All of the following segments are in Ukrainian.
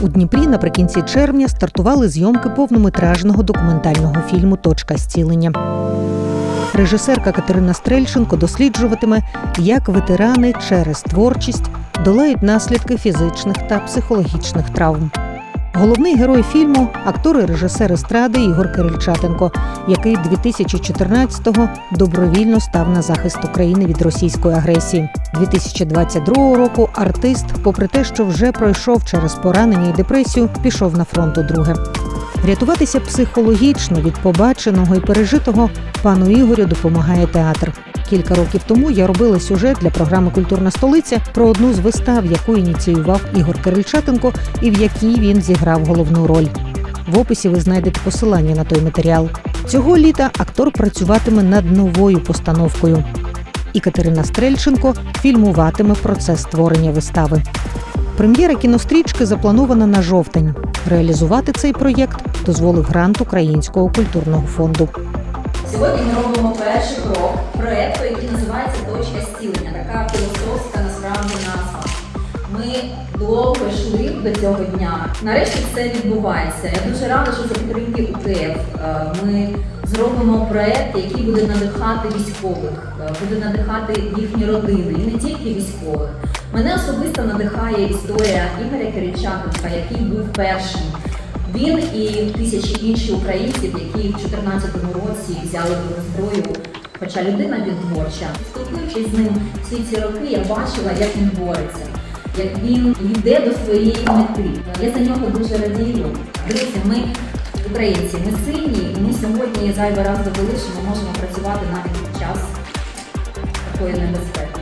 У Дніпрі наприкінці червня стартували зйомки повнометражного документального фільму Точка зцілення. Режисерка Катерина Стрельченко досліджуватиме, як ветерани через творчість долають наслідки фізичних та психологічних травм. Головний герой фільму актор і режисер естради Ігор Кирильчатенко, який 2014-го добровільно став на захист України від російської агресії. 2022 року артист, попри те, що вже пройшов через поранення і депресію, пішов на фронт удруге. Рятуватися психологічно від побаченого і пережитого пану Ігорю допомагає театр. Кілька років тому я робила сюжет для програми Культурна столиця про одну з вистав, яку ініціював Ігор Кирильчатенко і в якій він зіграв головну роль. В описі ви знайдете посилання на той матеріал. Цього літа актор працюватиме над новою постановкою. І Катерина Стрельченко фільмуватиме процес створення вистави. Прем'єра кінострічки запланована на жовтень. Реалізувати цей проєкт дозволив грант Українського культурного фонду. Сьогодні ми робимо перший крок проєкту, який називається Точка зцілення. Така філософська насправді назва. Ми довго йшли до цього дня. Нарешті все відбувається. Я дуже рада, що за підтримки УКФ е, ми зробимо проєкт, який буде надихати військових, е, буде надихати їхні родини, і не тільки військових. Мене особисто надихає історія Ігоря Киричатенка, який був першим. Він і тисячі інших українців, які в 2014 році взяли до зброю. Хоча людина він творча. Спілкуючись з ним всі ці роки, я бачила, як він бореться, як він йде до своєї мети. Я за нього дуже радію. Друзі, ми українці, ми сильні, і ми сьогодні зайвий раз довели, що ми можемо працювати навіть під час такої небезпеки.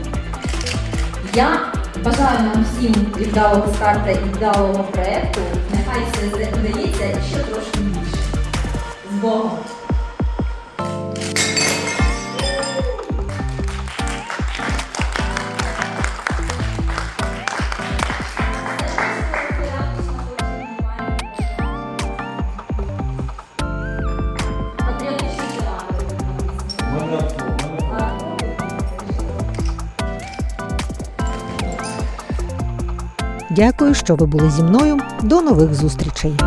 Я бажаю нам всім віддалого старта і вдалого проєкту. Нехай все вдається ще трошки більше. З Богом! Дякую, що ви були зі мною. До нових зустрічей.